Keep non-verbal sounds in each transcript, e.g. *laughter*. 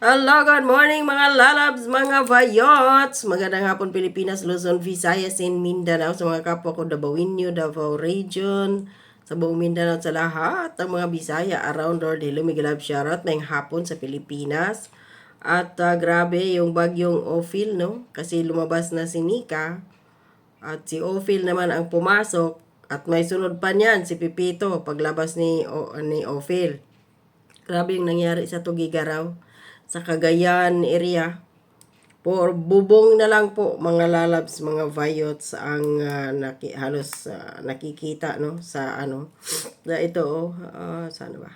Hello, good morning mga lalabs, mga vayots! Magandang hapon Pilipinas, Luzon, Visayas, and Mindanao sa mga kapwa ko Dabawinyo, Davao Region, sa buong Mindanao at sa lahat ng mga Bisaya around world. Hello, Miguel Love shoutout na hapon sa Pilipinas. At ah, grabe yung bagyong Ophil, no? Kasi lumabas na si Nika at si Ophil naman ang pumasok at may sunod pa niyan si Pipito paglabas ni, o, ni Ophil. Grabe yung nangyari sa Tugigaraw sa Cagayan area. For bubong na lang po mga lalabs, mga vayots ang ah, naki, halos ah, nakikita no sa ano. Na ito oh, ah, saan ba?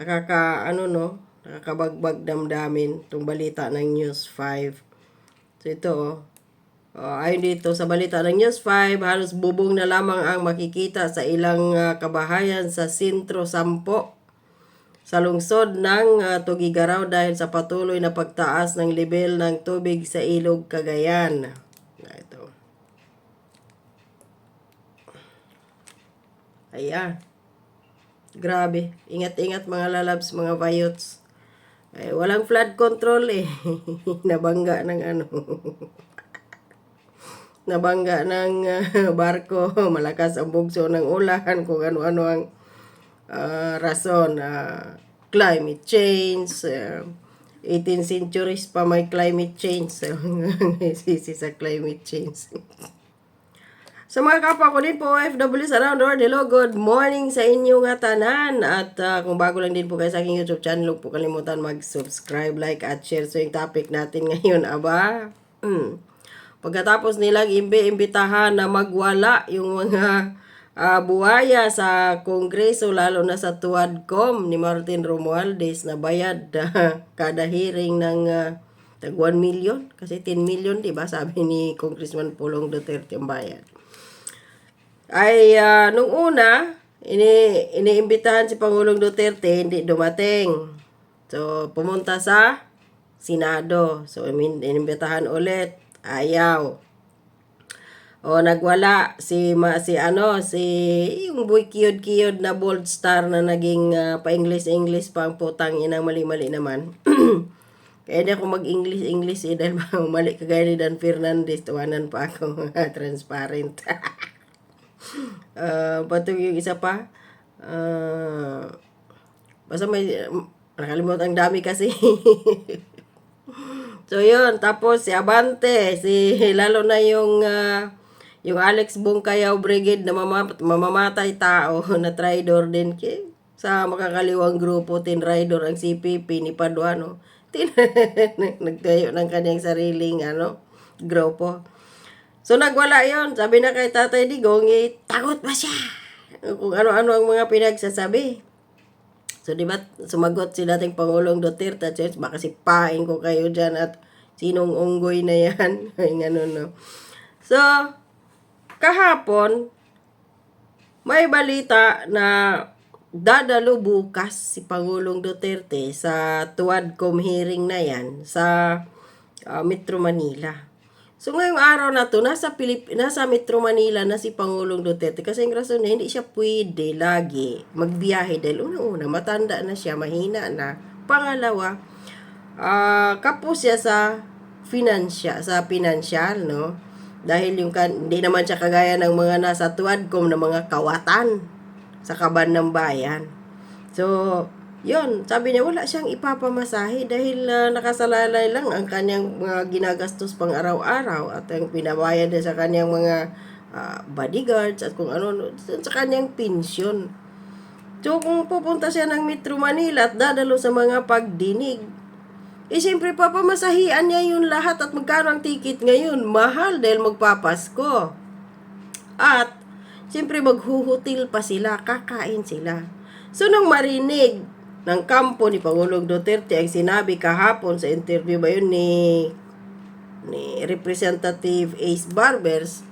Nakaka ano no, nakakabagbag damdamin tong balita ng News 5. So ito oh. Oh, ayon dito sa balita ng News 5, halos bubong na lamang ang makikita sa ilang ah, kabahayan sa Sintro Sampo sa lungsod ng uh, Tugigaraw dahil sa patuloy na pagtaas ng level ng tubig sa ilog Cagayan. Na ito. Ayan. Grabe. Ingat-ingat mga lalabs, mga vayots. Ay, walang flood control eh. *laughs* Nabangga ng ano. *laughs* Nabangga ng uh, barko. *laughs* Malakas ang bugso ng ulan. Kung ano-ano ang uh, rason. Uh, climate change. Uh, 18 centuries pa may climate change. *laughs* Sisi sa climate change. Sa mga kapwa ko din po, OFWs around the world, hello, good morning sa inyo nga. At uh, kung bago lang din po kayo sa aking YouTube channel, huwag po kalimutan mag-subscribe, like, at share. So yung topic natin *laughs* ngayon, aba, hmm. pagkatapos nilang imbi-imbitahan na magwala yung mga uh, buhaya sa Kongreso, lalo na sa Tuadcom ni Martin Romualdez na bayad uh, *laughs* kada hearing ng uh, tag 1 million. Kasi 10 million, di ba? Sabi ni Congressman Pulong Duterte ang bayad ay uh, nung una, ini iniimbitahan si Pangulong Duterte, hindi dumating. So, pumunta sa Senado. So, inimbitahan ulit, ayaw. O nagwala si ma, si ano si yung boy kiyod kiyod na bold star na naging uh, pa English English pa ang putang inang mali-mali naman. *clears throat* Kaya di ako mag-English English eh dahil mali kagaya ni Dan Fernandez tuwanan pa ako *laughs* transparent. *laughs* uh, patong yung isa pa. Uh, basta may, nakalimutan ang dami kasi. *laughs* so yun, tapos si Abante, si lalo na yung uh, yung Alex Bungkayaw Brigade na mamamat, mamamatay tao *laughs* na traidor din kay sa makakaliwang grupo tin rider ang CPP ni Paduano *laughs* tin nagtayo ng kanyang sariling ano grupo So nagwala yon Sabi na kay Tatay Digong, eh, takot ba siya? Kung ano-ano ang mga pinagsasabi. So di ba sumagot si dating Pangulong Duterte at baka sipain ko kayo dyan at sinong unggoy na yan. *laughs* Ay ano no. So, kahapon, may balita na dadalo bukas si Pangulong Duterte sa Tuadcom hearing na yan sa uh, Metro Manila. So ngayong araw na to, nasa, Pilip nasa Metro Manila na si Pangulong Duterte kasi ang rason niya, hindi siya pwede lagi magbiyahe dahil unang-una, matanda na siya, mahina na. Pangalawa, uh, kapos siya sa finansya, sa financial, no? Dahil yung kan, hindi naman siya kagaya ng mga nasa tuwadcom na mga kawatan sa kaban ng bayan. So, yon sabi niya wala siyang ipapamasahe dahil uh, nakasalalay lang ang kanyang mga ginagastos pang araw-araw at ang pinabayad niya sa kanyang mga uh, bodyguards at kung ano sa kanyang pensyon. So kung pupunta siya ng Metro Manila at dadalo sa mga pagdinig, eh siyempre papamasahian niya yun lahat at magkano ang ticket ngayon? Mahal dahil magpapasko. At siyempre maghuhutil pa sila, kakain sila. So nung marinig ng kampo ni Pangulong Duterte ang sinabi kahapon sa interview ba yun ni ni Representative Ace Barbers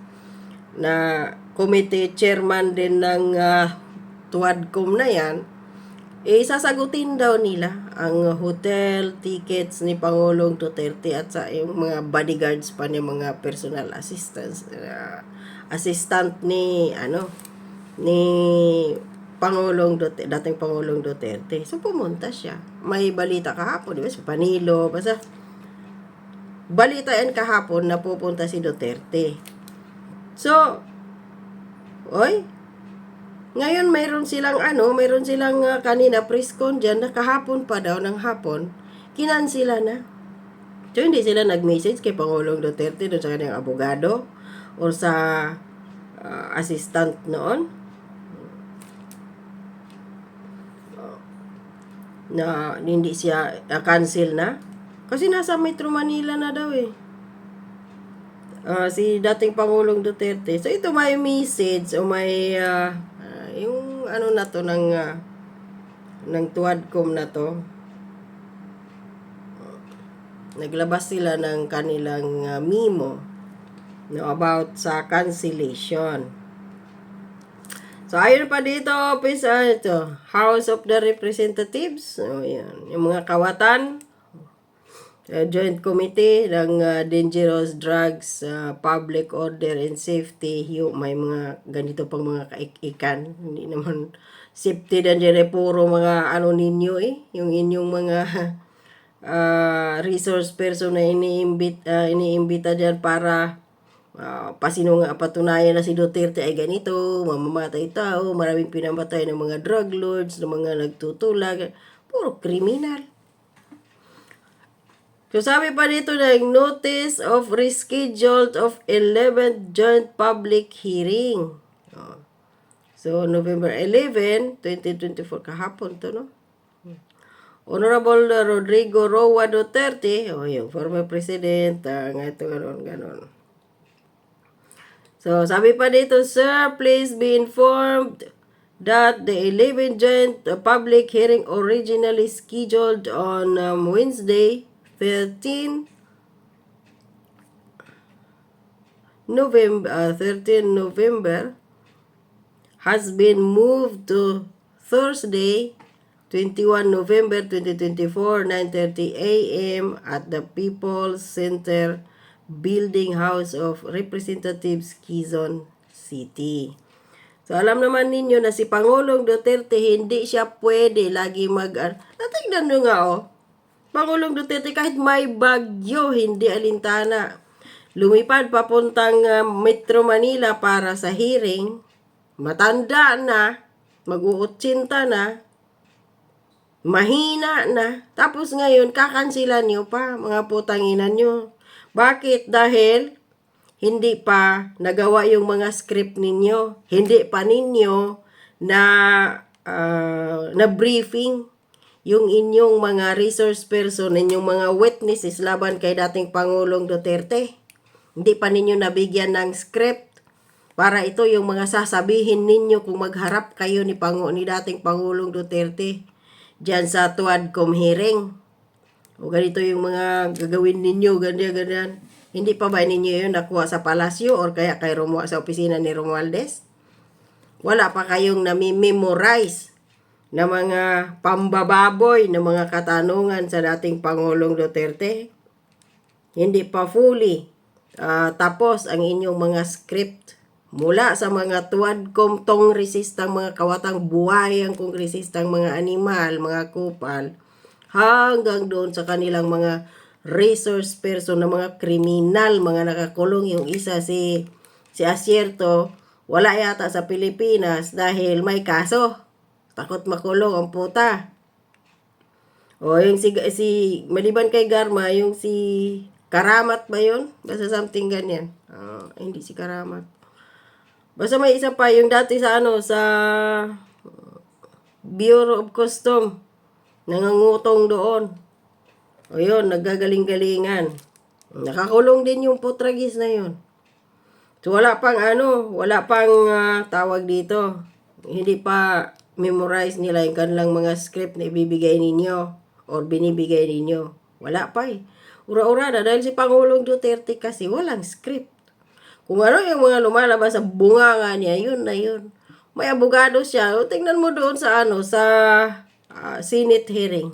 na committee chairman din ng uh, Tuadcom na yan, eh sasagutin daw nila ang hotel tickets ni Pangulong Duterte at sa yung mga bodyguards pa ni mga personal assistants uh, assistant ni ano ni Pangulong Duterte, dating Pangulong Duterte. So pumunta siya. May balita kahapon, di ba? Sa Panilo, basta balita yan kahapon na pupunta si Duterte. So, oy, ngayon mayroon silang ano, mayroon silang ah, kanina press con dyan na kahapon pa daw ng hapon, kinansila na. So, hindi sila nag-message kay Pangulong Duterte doon sa kanyang abogado or sa ah, assistant noon. na hindi siya uh, cancel na. Kasi nasa Metro Manila na daw eh. Ah, si dating Pangulong Duterte. So ito may message o may ah, yung ano na to ng ah, ng Tuadcom na to. Naglabas sila ng kanilang ah, memo no, about sa cancellation. So, ayun pa dito, office, ah, ito, House of the Representatives. So, yan. Yung mga kawatan, uh, Joint Committee ng uh, Dangerous Drugs, uh, Public Order and Safety. Yung may mga ganito pang mga kaikikan. Hindi naman safety dyan eh, puro mga ano ninyo eh. Yung inyong mga uh, *laughs* resource person na iniimbit, uh, iniimbita dyan para uh, pasino patunayan na si Duterte ay ganito, mamamatay tao, maraming pinamatay ng mga drug lords, ng mga nagtutulag, puro kriminal. So sabi pa dito na notice of rescheduled of 11th joint public hearing. Oh. So November 11, 2024 kahapon to no. Honorable Rodrigo Roa Duterte, oh yung former president, uh, nga ganon ganon. So, sabi pa dito, Sir, please be informed that the 11th joint public hearing originally scheduled on um, Wednesday, 13 November, uh, 13 November has been moved to Thursday, 21 November 2024, 9.30 a.m. at the People's Center Building House of Representatives, Quezon City. So, alam naman ninyo na si Pangulong Duterte, hindi siya pwede lagi mag... Natignan nyo nga, oh. Pangulong Duterte, kahit may bagyo, hindi alintana. Lumipad papuntang uh, Metro Manila para sa hearing. Matanda na, mag-uutsinta na, mahina na. Tapos ngayon, kakansilan nyo pa, mga putanginan nyo. Bakit? Dahil hindi pa nagawa yung mga script ninyo. Hindi pa ninyo na uh, na briefing yung inyong mga resource person, inyong mga witnesses laban kay dating Pangulong Duterte. Hindi pa ninyo nabigyan ng script para ito yung mga sasabihin ninyo kung magharap kayo ni Pangu ni dating Pangulong Duterte diyan sa Tuadcom hearing. O ganito yung mga gagawin ninyo, ganyan, ganyan. Hindi pa ba ninyo yun nakuha sa palasyo or kaya kay Romualdez sa opisina ni Romualdez? Wala pa kayong nami-memorize na mga pambababoy na mga katanungan sa dating Pangulong Duterte. Hindi pa fully uh, tapos ang inyong mga script mula sa mga tuwadkom tong resistang mga kawatang buhay ang kongresistang mga animal, mga kupal, hanggang doon sa kanilang mga resource person na mga kriminal, mga nakakulong yung isa si si Asierto, wala yata sa Pilipinas dahil may kaso. Takot makulong ang puta. O yung si, si maliban kay Garma, yung si Karamat ba yun? Basta something ganyan. Uh, hindi si Karamat. Basta may isa pa, yung dati sa ano, sa Bureau of Custom. Nangangutong doon. O yun, naggagaling-galingan. Nakakulong din yung putragis na yun. So wala pang ano, wala pang uh, tawag dito. Hindi pa memorize nila yung kanilang mga script na ibibigay ninyo or binibigay ninyo. Wala pa eh. Ura-ura na dahil si Pangulong Duterte kasi walang script. Kung ano yung mga lumalabas sa bunganga niya, yun na yun. May abogado siya. O, tingnan mo doon sa ano, sa uh, Senate hearing.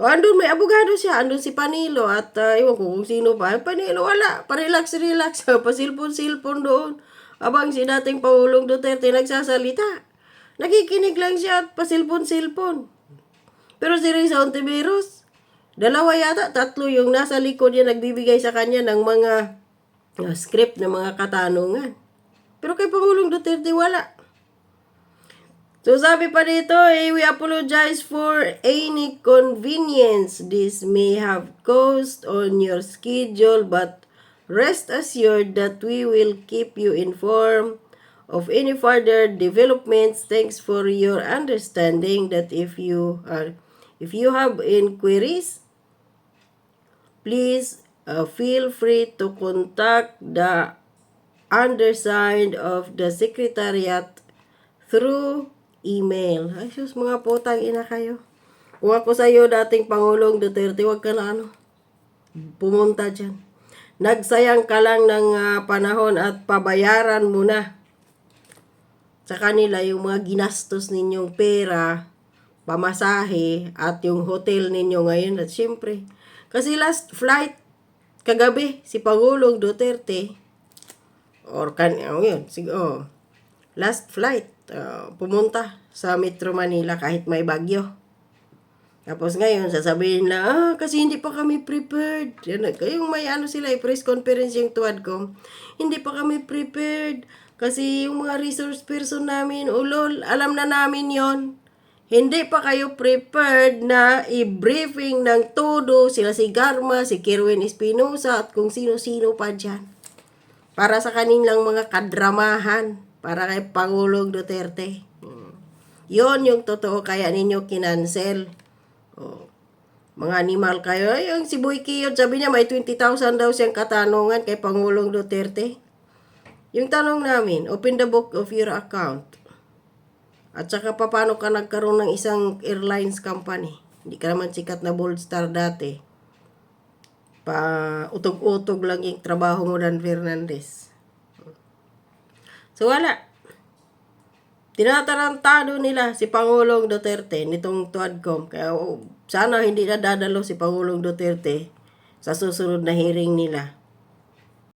O, andun may abogado siya. Andun si Panilo at uh, iwan ko kung sino pa. Panilo, wala. Parelax-relax. *laughs* Pasilpon-silpon doon. Abang si dating Pangulong Duterte nagsasalita. Nakikinig lang siya at pasilpon-silpon. Pero si Risa Ontiveros, dalawa yata, tatlo yung nasa likod niya nagbibigay sa kanya ng mga uh, script ng mga katanungan. Pero kay Pangulong Duterte, wala. So sabi pa dito, eh, we apologize for any convenience this may have caused on your schedule but rest assured that we will keep you informed of any further developments. Thanks for your understanding that if you are if you have inquiries, please uh, feel free to contact the undersigned of the secretariat through email. Ay, sus, mga putang ina kayo. Kung ako sa iyo, dating Pangulong Duterte, wag ka na ano, pumunta dyan. Nagsayang ka lang ng ah, panahon at pabayaran mo na sa kanila yung mga ginastos ninyong pera, pamasahe, at yung hotel ninyo ngayon. At syempre, kasi last flight, kagabi, si Pangulong Duterte, or kan, oh, yun, sige, oh, last flight, uh, pumunta sa Metro Manila kahit may bagyo. Tapos ngayon, sasabihin na, ah, kasi hindi pa kami prepared. Yan, kayong may ano sila, eh, press conference yung tuwad ko. Hindi pa kami prepared. Kasi yung mga resource person namin, ulol, alam na namin yon Hindi pa kayo prepared na i-briefing ng todo sila si Garma, si Kirwin Espinosa, at kung sino-sino pa dyan. Para sa kanilang mga kadramahan, para kay Pangulong Duterte. Hmm. Yon yung totoo, kaya ninyo kinansel. Oh. Mga animal kayo. Ay, yung si Boy Kiyot, sabi niya may 20,000 daw siyang katanungan kay Pangulong Duterte. Yung tanong namin, open the book of your account. At saka pa, paano ka nagkaroon ng isang airlines company? Hindi ka naman sikat na bold star dati. Pa utog-utog lang yung trabaho mo Dan Fernandez. So wala. Tinatarantado nila si Pangulong Duterte nitong Tuadcom. Kaya oh, sana hindi na dadalo si Pangulong Duterte sa susunod na hearing nila.